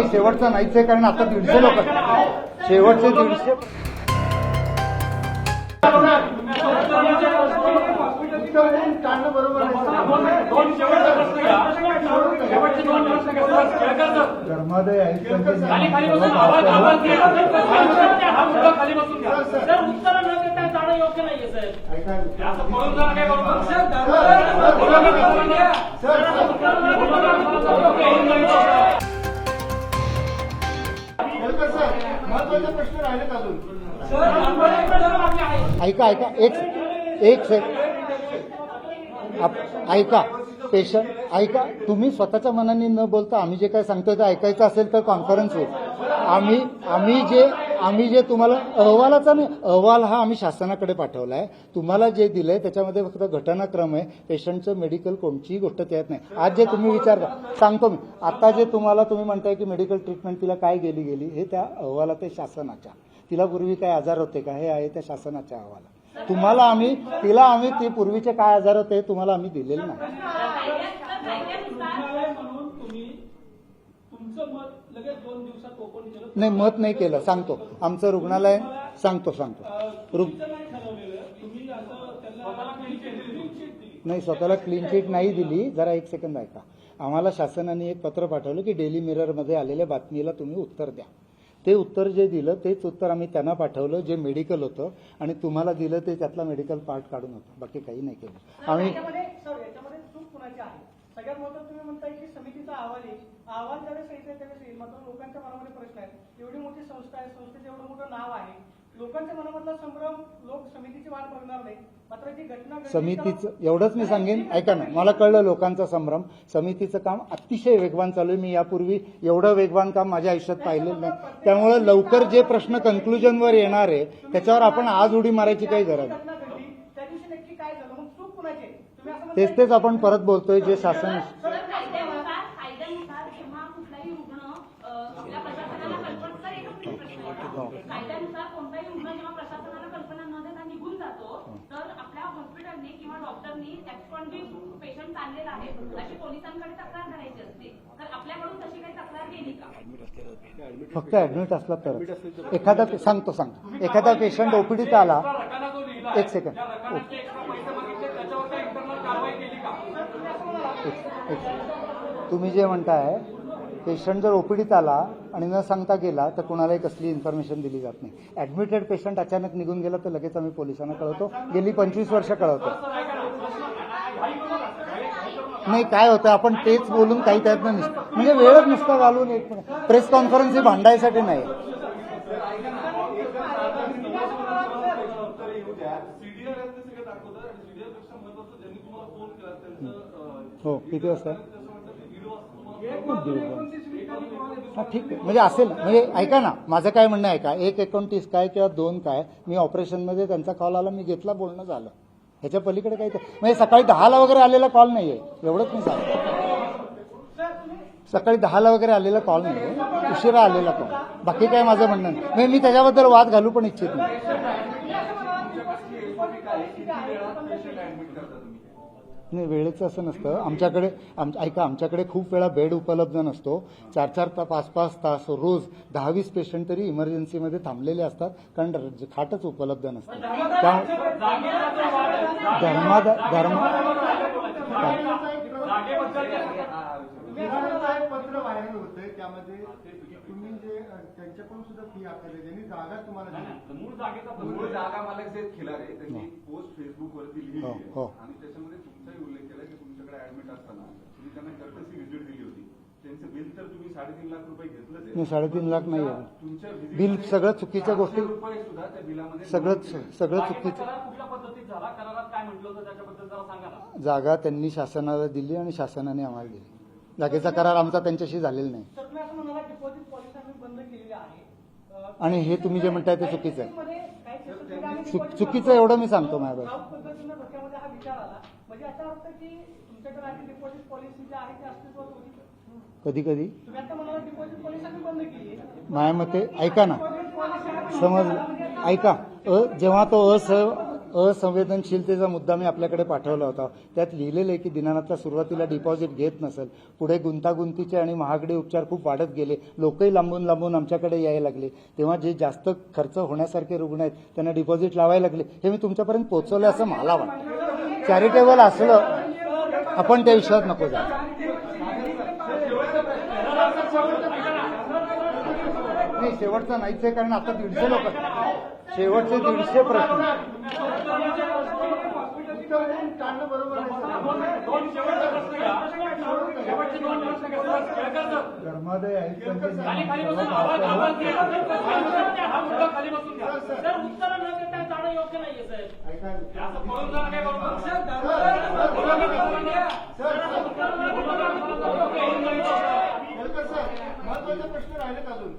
नाही शेवटचा नाहीच आहे कारण आता दीडशे लोक शेवटचे दीडशे धर्मादाय आयुक्तांचे सर ऐका ऐका एक एक सेक आप- ऐका पेशंट ऐका तुम्ही स्वतःच्या मनाने न बोलता आम्ही जे काय सांगतोय ते ऐकायचं असेल तर कॉन्फरन्स होईल. आम्ही आम्ही जे आम्ही जे तुम्हाला अहवालाचा नाही अहवाल हा आम्ही शासनाकडे पाठवला आहे तुम्हाला जे दिलंय त्याच्यामध्ये फक्त घटनाक्रम आहे. पेशंटचं मेडिकल कोणतीही गोष्ट त्यात नाही. आज जे तुम्ही विचारता सांगतो मी आता जे तुम्हाला तुम्ही म्हणताय की मेडिकल ट्रीटमेंट तिला काय गेली गेली हे त्या अहवालात आहे शासनाच्या. तिला पूर्वी काय आजार होते का हे आहे त्या शासनाच्या अहवालात. तुम्हाला आम्ही तिला आम्ही ते पूर्वीचे काय आजार होते हे तुम्हाला आम्ही दिलेले नाही. नाही मत नाही केलं. सांगतो. आमचं रुग्णालय सांगतो सांगतो. नाही स्वतःला क्लीन चिट नाही दिली. जरा एक सेकंद ऐका. आम्हाला शासनाने एक पत्र पाठवलं की डेली मिररमध्ये आलेल्या बातमीला तुम्ही उत्तर द्या. ते उत्तर जे दिलं तेच उत्तर आम्ही त्यांना पाठवलं जे मेडिकल होतं आणि तुम्हाला दिलं ते त्यातला मेडिकल पार्ट काढून होतं. बाकी काही नाही केलं. आम्ही सगळ्यात महत्त्वाचं तुम्ही म्हणताय की समितीचा अहवाल येईल अहवाल ज्यावेळेस येईल त्यावेळेस येईल. मात्र लोकांच्या मनामध्ये प्रश्न आहे एवढी मोठी संस्था आहे. संस्थेचं एवढं मोठं नाव आहे. लोकांच्या मनामधला संभ्रम लोक समितीची वाट बघणार नाही मात्र जी घटना समितीचं एवढंच मी सांगेन. ऐका ना. मला कळलं लोकांचा संभ्रम. समितीचं काम अतिशय वेगवान चालू आहे. मी यापूर्वी एवढं वेगवान काम माझ्या आयुष्यात पाहिलेलं नाही. त्यामुळे लवकर जे प्रश्न कन्क्लुजनवर येणार आहे त्याच्यावर आपण आज उडी मारायची काही गरज नाही. तेच तेच आपण परत बोलतोय जे शासन तर कायद्यानुसार कायद्यानुसार जेव्हा कुठलाही रुग्ण अ, आपल्या प्रशासनाला कल्पना तर एकच प्रश्न आहे. कायद्यानुसार कोणताही रुग्ण जेव्हा प्रशासनाला कल्पना न देता निघून जातो तर आपल्या हॉस्पिटलने किंवा डॉक्टरनी ऍक्सपॉन्डिंग पेशंट आणलेला आहे. अशी पोलिसांकडे तक्रार करायची असते. तर आपल्याकडून तशी काही तक्रार गेली का? फक्त ऍडमिट असला तर एखादा सांगतो सांगतो. एखादा पेशंट ओपीडीत आला एक एक- तुम्ही जे म्हणताय पेशंट जर ओपीडीत आला आणि न सांगता गेला तर कुणालाही कसली इन्फॉर्मेशन दिली जात नाही. ऍडमिटेड पेशंट अचानक निघून गेला तर लगेच आम्ही पोलिसांना कळवतो. गेली पंचवीस वर्ष कळवतो. नाही काय होतं आपण तेच बोलून काही त्यात नुसतं म्हणजे वेळच नुसता घालून एक प्रेस कॉन्फरन्स ही भांडायसाठी नाही सीडीआर आहेत ते सगळे दाखवतात आणि सीडीआरपेक्षा महत्वाचं ज्यांनी तुम्हाला फोन केला त्यांचं हो किती वाजता? हा ठीक आहे. म्हणजे असेल म्हणजे ऐका ना माझं काय म्हणणं आहे का? एक एकोणतीस काय किंवा दोन काय? मी ऑपरेशनमध्ये त्यांचा कॉल आला मी घेतला बोलणं झालं. ह्याच्या पलीकडे काही तर- म्हणजे सकाळी दहाला वगैरे आलेला कॉल नाहीये. एवढंच मी सांगतो. सकाळी दहाला वगैरे आलेला कॉल नाही उशिरा आलेला कॉल बाकी काय माझं म्हणणं नाही. मी त्याच्याबद्दल वाद घालू पण इच्छित नाही. नाही वेळेचं असं नसतं. आमच्याकडे आम ऐका आमच्याकडे खूप वेळा बेड उपलब्ध नसतो. चार चार ता पाच पाच तास रोज दहा वीस पेशंट तरी इमर्जन्सीमध्ये थांबलेले असतात. कारण र- खाटच उपलब्ध नसतं. त्यामुळे धर्मा धर्म पत्र होतंय त्यामध्ये तुम्ही जे त्यांच्याकडून सुद्धा फी आकारली ज्यांनी जागा तुम्हाला मूळ जागेचा मूळ जागा मला जे खिलारे त्यांनी पोस्ट फेसबुक वरती लिहिली हो, आहे. हो. आणि त्याच्यामध्ये तुमचाही उल्लेख केला की तुमच्याकडे ऍडमिट असताना तुम्ही त्यांना कर्टसी व्हिजिट दिली होती. त्यांचं बिल तर तुम्ही साडेतीन लाख रुपये घेतलंच नाही, आहे साडेतीन लाख नाही आहे. तुमच्या visit बिलमध्ये सगळं चुकीच्या गोष्टी सातशे रुपये सुद्धा त्या बिलामध्ये सगळंच नमूद केले. सगळं जागेचा चुकीचं करार कुठल्या पद्धतीत झाला? करारात काय म्हटलं होतं त्याच्याबद्दल जरा सांगा ना. जागा त्यांनी शासनाला दिली आणि शासनाने आम्हाला दिली. जागेचा करार आमचा त्यांच्याशी झालेला नाही. तर तुम्ही असं म्हणाला डिपॉझिट पॉलिसी बंद केलेली आहे. अ, आणि हे तुम्ही जे म्हणताय ते चुकीचं आहे. मध्ये काही केसेसमध्ये आम्ही चुक- deposit चुकीचं एवढं मी सांगतो माझ्या गाव पद्धतीनं डोक्यामध्ये हा विचार आला. म्हणजे याचा अर्थ की तुमच्याकडे आधी डिपॉझिट पॉलिसी जी आहे ती अस्तित्वात होती कधी कधी? तुम्ही आता म्हणाला डिपॉझिट पॉलिसी आम्ही बंद केली माझ्या मते ऐका ना. समज ऐका. अ जेव्हा तो अस असंवेदनशीलतेचा मुद्दा मी आपल्याकडे पाठवला होता त्यात लिहिलेलं आहे की दिनानाथला सुरुवातीला डिपॉझिट घेत नसेल. पुढे गुंतागुंतीचे आणि महागडे उपचार खूप वाढत गेले. लोकही लांबून लांबून आमच्याकडे यायला लागले. तेव्हा जे जास्त खर्च होण्यासारखे रुग्ण आहेत त्यांना डिपॉझिट लावायला लागले. हे मी तुमच्यापर्यंत पोहोचवलं असं मला वाटतं. चॅरिटेबल असलं आपण त्या विषयात नको जा नाही शेवटचा नाहीच आहे कारण आता दीडशे लोक शेवटचे दीडशे प्रश्न. धर्मादय आयुक्तांचे करणं योग्य नाहीये साहेब असं पळून जाणं काय महत्त्वाचा प्रश्न राहिलेत अजून